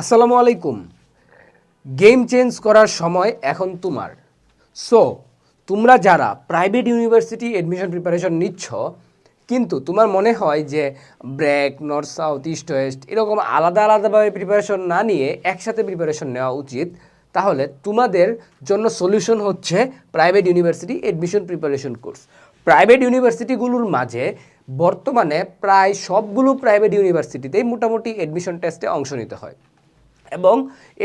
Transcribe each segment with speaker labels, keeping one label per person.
Speaker 1: আসসালামু আলাইকুম। Game change করার সময় এখন তোমার। সো তোমরা যারা প্রাইভেট ইউনিভার্সিটি অ্যাডমিশন প্রিপারেশন নিচ্ছ, কিন্তু তোমার মনে হয় যে BRAC north south east west এরকম আলাদা আলাদাভাবে প্রিপারেশন না নিয়ে একসাথে প্রিপারেশন নেওয়া উচিত, তাহলে তোমাদের জন্য সলিউশন হচ্ছে private university admission preparation course private ইউনিভার্সিটিগুলোর মাঝে বর্তমানে প্রায় সবগুলো প্রাইভেট ইউনিভার্সিটিতেই মোটামুটি অ্যাডমিশন টেস্টে অংশ নিতে হয়। এবং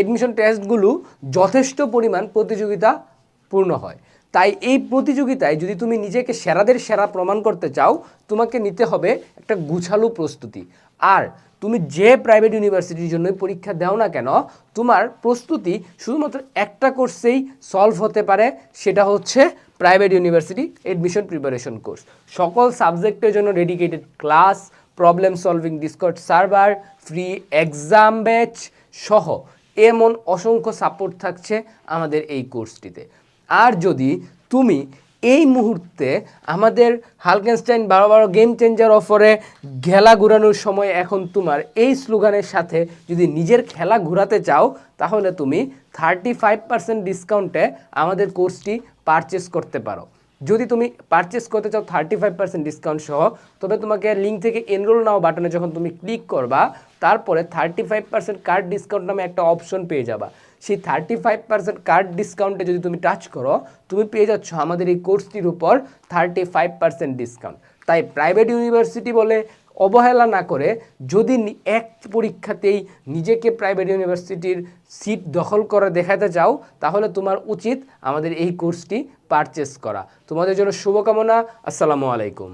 Speaker 1: এডমিশন টেস্টগুলো যথেষ্ট পরিমাণ প্রতিযোগিতাপূর্ণ হয়। তাই এই প্রতিযোগিতায় যদি তুমি নিজেকে সেরাদের সেরা প্রমাণ করতে চাও, তোমাকে নিতে হবে একটা গুছালো প্রস্তুতি। আর তুমি যে প্রাইভেট ইউনিভার্সিটির জন্যই পরীক্ষা দাও না কেন, তোমার প্রস্তুতি শুধুমাত্র একটা কোর্সেই সলভ হতে পারে, সেটা হচ্ছে private university admission preparation course সকল সাবজেক্টের জন্য dedicated class problem solving Discord server free exam batch সহ এমন অসংখ্য সাপোর্ট থাকছে আমাদের এই কোর্সটিতে আর যদি তুমি এই মুহূর্তে আমাদের হালকেনস্টাইন বারো বারো গেম চেঞ্জার অফারে খেলা ঘুরানোর সময় এখন তোমার এই স্লোগানের সাথে যদি নিজের খেলা ঘুরাতে চাও, তাহলে তুমি থার্টি ফাইভ পার্সেন্ট ডিসকাউন্টে আমাদের কোর্সটি পারচেস করতে পারো। যদি তুমি পারচেস করতে চাও থার্টি ফাইভ পার্সেন্ট ডিসকাউন্ট সহ, তবে তোমাকে লিঙ্ক থেকে এনরোল নাও বাটনে যখন তুমি ক্লিক করবা তারপরে thirty five percent card discount নামে একটা অপশন পেয়ে যাবা। সেই থার্টি ফাইভ পার্সেন্ট কার্ড ডিসকাউন্টে যদি তুমি টাচ করো, তুমি পেয়ে যাচ্ছ আমাদের এই কোর্সটির উপর থার্টি ফাইভ পার্সেন্ট ডিসকাউন্ট তাই প্রাইভেট ইউনিভার্সিটি বলে অবহেলা না করে যদি এক পরীক্ষাতেই নিজেকে প্রাইভেট ইউনিভার্সিটির সিট দখল করে দেখাতে চাও, তাহলে তোমার উচিত আমাদের এই কোর্সটি পারচেস করা। তোমাদের জন্য শুভকামনা, আসসালামু আলাইকুম।